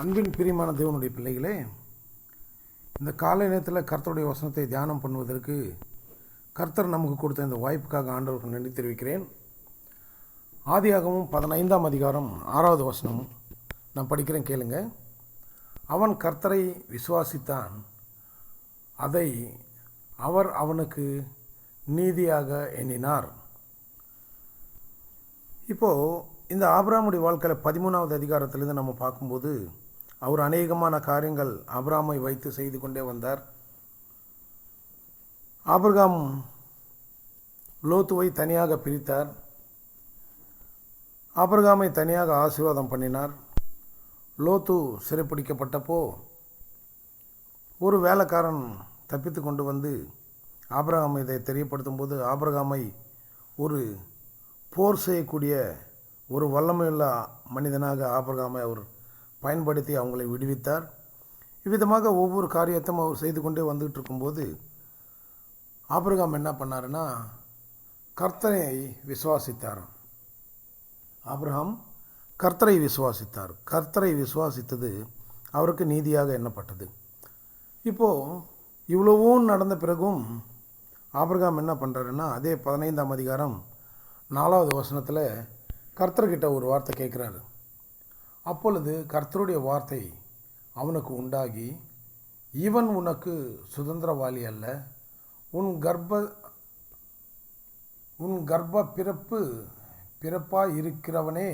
அன்பின் பிரியமான தேவனுடைய பிள்ளைகளே இந்த காலை நேரத்தில் கர்த்தருடைய வசனத்தை தியானம் பண்ணுவதற்கு கர்த்தர் நமக்கு கொடுத்த இந்த வாய்ப்புக்காக ஆண்டவருக்கு நன்றி தெரிவிக்கிறேன். ஆதியாகவும் பதினைந்தாம் அதிகாரம் ஆறாவது வசனம் நான் படிக்கிறேன் கேளுங்க. அவன் கர்த்தரை விசுவாசித்தான். அதை அவர் அவனுக்கு நீதியாக எண்ணினார். இப்போது இந்த ஆபிராமுடைய வாழ்க்கையில் பதிமூணாவது அதிகாரத்திலிருந்து நம்ம பார்க்கும்போது அவர் அநேகமான காரியங்கள் ஆபிராமை வைத்து செய்து கொண்டே வந்தார். ஆபிரகாம் லோத்துவை தனியாக பிரித்தார். ஆபிரகாமை தனியாக ஆசீர்வாதம் பண்ணினார். லோத்து சிறைப்பிடிக்கப்பட்டப்போ ஒரு வேலைக்காரன் தப்பித்து கொண்டு வந்து ஆபிரகாம் இதை தெரியப்படுத்தும் போது ஆபிரகாமை ஒரு போர் செய்யக்கூடிய ஒரு வல்லமையுள்ள மனிதனாக ஆபிரகாமை அவர் பயன்படுத்தி அவங்களை விடுவித்தார். இவ்விதமாக ஒவ்வொரு காரியத்தையும் அவர் செய்து கொண்டே வந்துகிட்டு இருக்கும்போது ஆபிரகாம் என்ன பண்ணாருன்னா கர்த்தனை விசுவாசித்தார். ஆபிரகாம் கர்த்தரை விசுவாசித்தார். கர்த்தரை விசுவாசித்தது அவருக்கு நீதியாக எண்ணப்பட்டது. இப்போது இவ்வளவும் நடந்த பிறகும் ஆபிரகாம் என்ன பண்ணுறாருன்னா அதே பதினைந்தாம் அதிகாரம் நாலாவது வசனத்தில் கர்த்தர்கிட்ட ஒரு வார்த்தை கேட்குறாரு. அப்பொழுது கர்த்தருடைய வார்த்தை அவனுக்கு உண்டாகி இவன் உனக்கு சுதந்திரவாளி அல்ல. உன் கர்ப்ப உன் கர்ப்ப பிறப்பு பிறப்பாக இருக்கிறவனே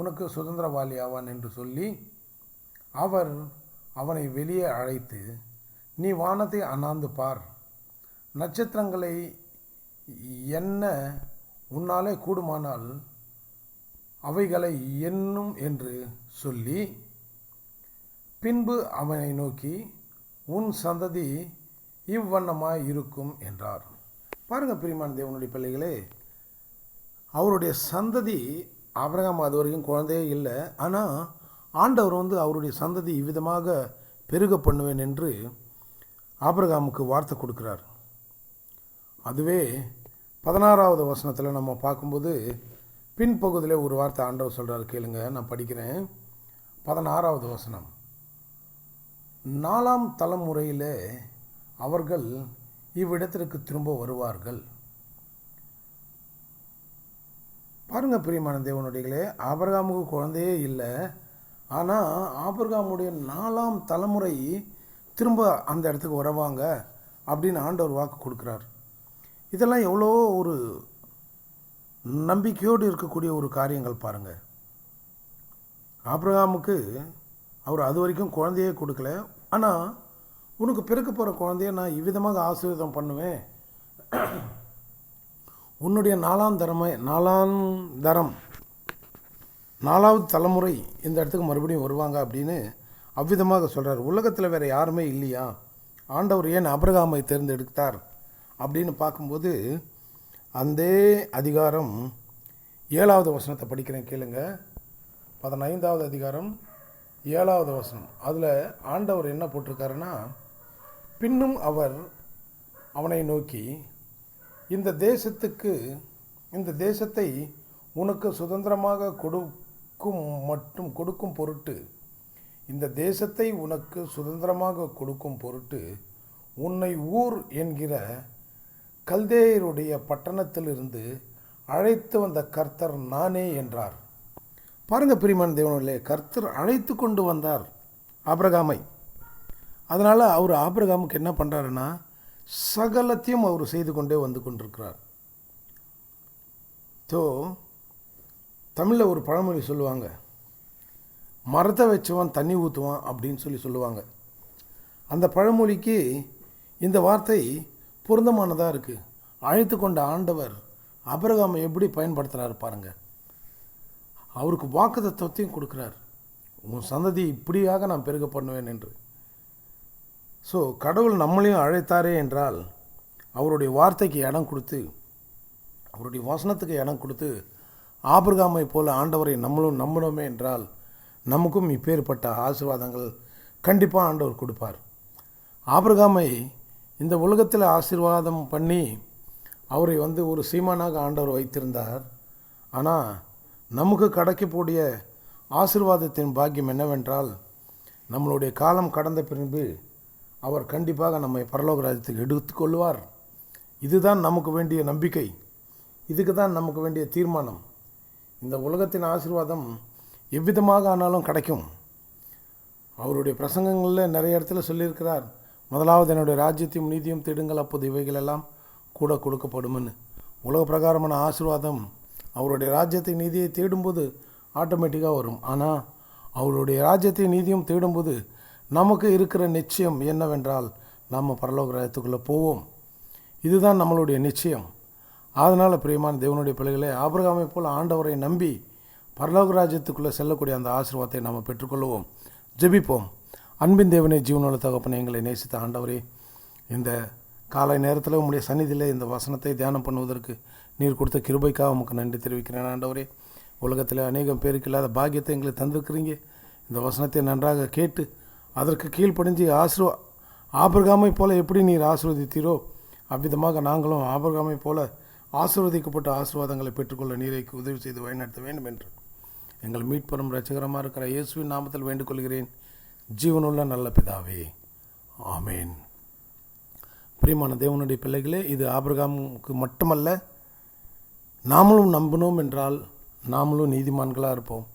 உனக்கு சுதந்திரவாளி ஆவான் என்று சொல்லி அவர் அவனை வெளியே அழைத்து நீ வானத்தை அண்ணாந்து பார். நட்சத்திரங்களை என்ன உன்னாலே கூடுமானால் அவைகளை எண்ணும் என்று சொல்லி பின்பு அவனை நோக்கி உன் சந்ததி இவ்வண்ணமாய் இருக்கும் என்றார். பாருங்க பிரிமான் தேவனுடைய பிள்ளைகளே அவருடைய சந்ததி ஆபிரகாம் அது வரைக்கும் குழந்தையே இல்லை. ஆனால் ஆண்டவர் வந்து அவருடைய சந்ததி இவ்விதமாக பெருக பண்ணுவேன் என்று ஆபிரகாமுக்கு வார்த்தை கொடுக்கிறார். அதுவே பதினாறாவது வசனத்தில் நம்ம பார்க்கும்போது பின்பகுதியில் ஒரு வார்த்தை ஆண்டவர் சொல்கிறார் கேளுங்க நான் படிக்கிறேன். பதினாறாவது வசனம். நாலாம் தலைமுறையில் அவர்கள் இவ்விடத்திற்கு திரும்ப வருவார்கள். பாருங்க பிரியமான தேவனுடையங்களே ஆபர்காமுக்கு குழந்தையே இல்லை ஆனால் ஆபர்காமுடைய நாலாம் தலைமுறை திரும்ப அந்த இடத்துக்கு வருவாங்க அப்படின்னு ஆண்டவர் வாக்கு கொடுக்குறார். இதெல்லாம் எவ்வளோ ஒரு நம்பிக்கையோடு இருக்கக்கூடிய ஒரு காரியங்கள் பாருங்கள் ஆப்ரஹாமுக்கு அவர் அது வரைக்கும் குழந்தையே கொடுக்கல. ஆனால் உனக்கு பிறக்க போகிற குழந்தைய நான் இவ்விதமாக ஆசீர்வாதம் பண்ணுவேன். உன்னுடைய நாலாம் தரமை நாலாம் தரம் நாலாவது தலைமுறை இந்த இடத்துக்கு மறுபடியும் வருவாங்க அப்படின்னு அவ்விதமாக சொல்கிறார் உலகத்தில் வேறு யாருமே இல்லையா? ஆண்டவர் ஏன் அபிரகாமை தேர்ந்தெடுத்தார் அப்படின்னு பார்க்கும்போது அந்த அதிகாரம் ஏழாவது வசனத்தை படிக்கிறேன் கேளுங்க. பதினைந்தாவது அதிகாரம் ஏழாவது வசனம். அதில் ஆண்டவர் என்ன போட்டிருக்காருன்னா பின்னும் அவர் அவனை நோக்கி இந்த தேசத்துக்கு இந்த தேசத்தை உனக்கு சுதந்திரமாக கொடுக்கும் மட்டும் கொடுக்கும் பொருட்டு இந்த தேசத்தை உனக்கு சுதந்திரமாக கொடுக்கும் பொருட்டு உன்னை ஊர் என்கிற கல்தேயருடைய பட்டணத்திலிருந்து அழைத்து வந்த கர்த்தர் நானே என்றார். பாருங்க பிரிமான் தேவனிலே கர்த்தர் அழைத்து கொண்டு வந்தார் ஆபிரகாமை. அதனால் அவர் ஆபிரகாமுக்கு என்ன பண்ணுறாருன்னா சகலத்தையும் அவர் செய்து கொண்டே வந்து கொண்டிருக்கிறார். ஸோ தமிழில் ஒரு பழமொழி சொல்லுவாங்க மரத்தை வச்சவன் தண்ணி ஊற்றுவான் அப்படின்னு சொல்லி சொல்லுவாங்க. அந்த பழமொழிக்கு இந்த வார்த்தை பொருந்தமானதாக இருக்குது அழைத்து கொண்ட ஆண்டவர் அபரகாமை எப்படி பயன்படுத்துகிறாரு பாருங்கள் அவருக்கு வாக்கு தத்துவத்தையும் கொடுக்குறார். உன் சந்ததி இப்படியாக நான் பெருக பண்ணுவேன் என்று. ஸோ கடவுள் நம்மளையும் அழைத்தாரே என்றால் அவருடைய வார்த்தைக்கு இடம் கொடுத்து அவருடைய வசனத்துக்கு இடம் கொடுத்து ஆபிரகாமை போல ஆண்டவரை நம்மளும் நம்பணுமே என்றால் நமக்கும் இப்பேற்பட்ட ஆசீர்வாதங்கள் கண்டிப்பாக ஆண்டவர் கொடுப்பார். ஆபிரகாமை இந்த உலகத்தில் ஆசீர்வாதம் பண்ணி அவரை வந்து ஒரு சீமானாக ஆண்டவர் வைத்திருந்தார். ஆனால் நமக்கு கிடைக்கக்கூடிய ஆசிர்வாதத்தின் பாக்கியம் என்னவென்றால் நம்மளுடைய காலம் கடந்த பின்பு அவர் கண்டிப்பாக நம்மை பரலோக ராஜ்யத்துக்கு எடுத்துக்கொள்வார் இதுதான் நமக்கு வேண்டிய நம்பிக்கை. இதுக்கு தான் நமக்கு வேண்டிய தீர்மானம். இந்த உலகத்தின் ஆசீர்வாதம் எவ்விதமாக ஆனாலும் கிடைக்கும். அவருடைய பிரசங்கங்களில் நிறைய இடத்துல சொல்லியிருக்கிறார். முதலாவது என்னுடைய ராஜ்யத்தையும் நீதியும் தேடுங்கள் அப்போது இவைகளெல்லாம் கூட கொடுக்கப்படும்னு உலக பிரகாரமான ஆசீர்வாதம் அவருடைய ராஜ்யத்தை நீதியை தேடும்போது ஆட்டோமேட்டிக்காக வரும். ஆனால் அவருடைய ராஜ்யத்தை நீதியும் தேடும்போது நமக்கு இருக்கிற நிச்சயம் என்னவென்றால் நாம் பரலோக ராஜ்யத்துக்குள்ளே போவோம். இதுதான் நம்மளுடைய நிச்சயம். அதனால் பிரியமான தேவனுடைய பிள்ளைகளே ஆபிரகாமை போல் ஆண்டவரை நம்பி பரலோக ராஜ்யத்துக்குள்ளே செல்லக்கூடிய அந்த ஆசீர்வாதத்தை நாம் பெற்றுக்கொள்வோம். ஜெபிப்போம். அன்பின் தேவனே ஜீவனோட தகப்பனை எங்களை நேசித்த ஆண்டவரே இந்த காலை நேரத்தில் உங்களுடைய சந்நிதியில் இந்த வசனத்தை தியானம் பண்ணுவதற்கு நீர் கொடுத்த கிருபைக்காக உமக்கு நன்றி தெரிவிக்கிறேன் ஆண்டவரே. உலகத்தில் அநேகம் பேருக்கு இல்லாத பாக்கியத்தை எங்களுக்கு தந்திருக்கிறீங்க. இந்த வசனத்தை நன்றாக கேட்டு அதற்கு கீழ்ப்படிஞ்சு ஆசிர்வா ஆபிரகாமை போல எப்படி நீர் ஆசீர்வதித்தீரோ அவ்விதமாக நாங்களும் ஆபிரகாமை போல ஆசீர்வதிக்கப்பட்ட ஆசீர்வாதங்களை பெற்றுக்கொள்ள நீரைக்கு உதவி செய்து வழிநடத்த வேண்டும் என்று. எங்கள் மீட்பெறும் ரசிகரமாக இருக்கிற இயேசுவின் நாமத்தில் வேண்டுகொள்கிறேன். ஜீவனுள்ள நல்ல பிதாவே. ஆமேன். பிரியமான தேவனுடைய பிள்ளைகளே இது ஆபிரகாமுக்கு மட்டுமல்ல நாமளும் நம்பினோம் என்றால் நாமளும் நீதிமான்களாக இருப்போம்.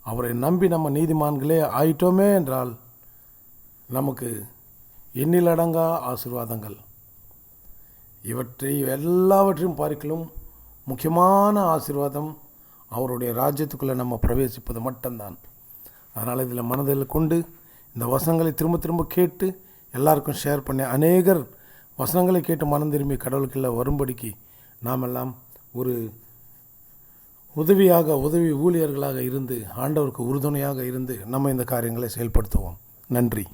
அவரை நம்பி நம்ம நீதிமான்களே ஆயிட்டோமே என்றால் நமக்கு எண்ணிலடங்கா ஆசிர்வாதங்கள். இவற்றை எல்லாவற்றையும் பார்க்கலும் முக்கியமான ஆசீர்வாதம் அவருடைய ராஜ்யத்துக்குள்ளே நம்ம பிரவேசிப்பது மட்டும்தான். அதனால் இதில் மனதில் கொண்டு இந்த வசனங்களை திரும்ப திரும்ப கேட்டு எல்லாருக்கும் ஷேர் பண்ணி அநேகர் வசனங்களை கேட்டு மனம் திரும்பி கடவுளுக்குள்ள வரும்படிக்கு நாம் எல்லாம் ஒரு உதவியாக உதவி ஊழியர்களாக இருந்து ஆண்டவருக்கு உறுதுணையாக இருந்து நம்ம இந்த காரியங்களை செயல்படுத்துவோம். நன்றி.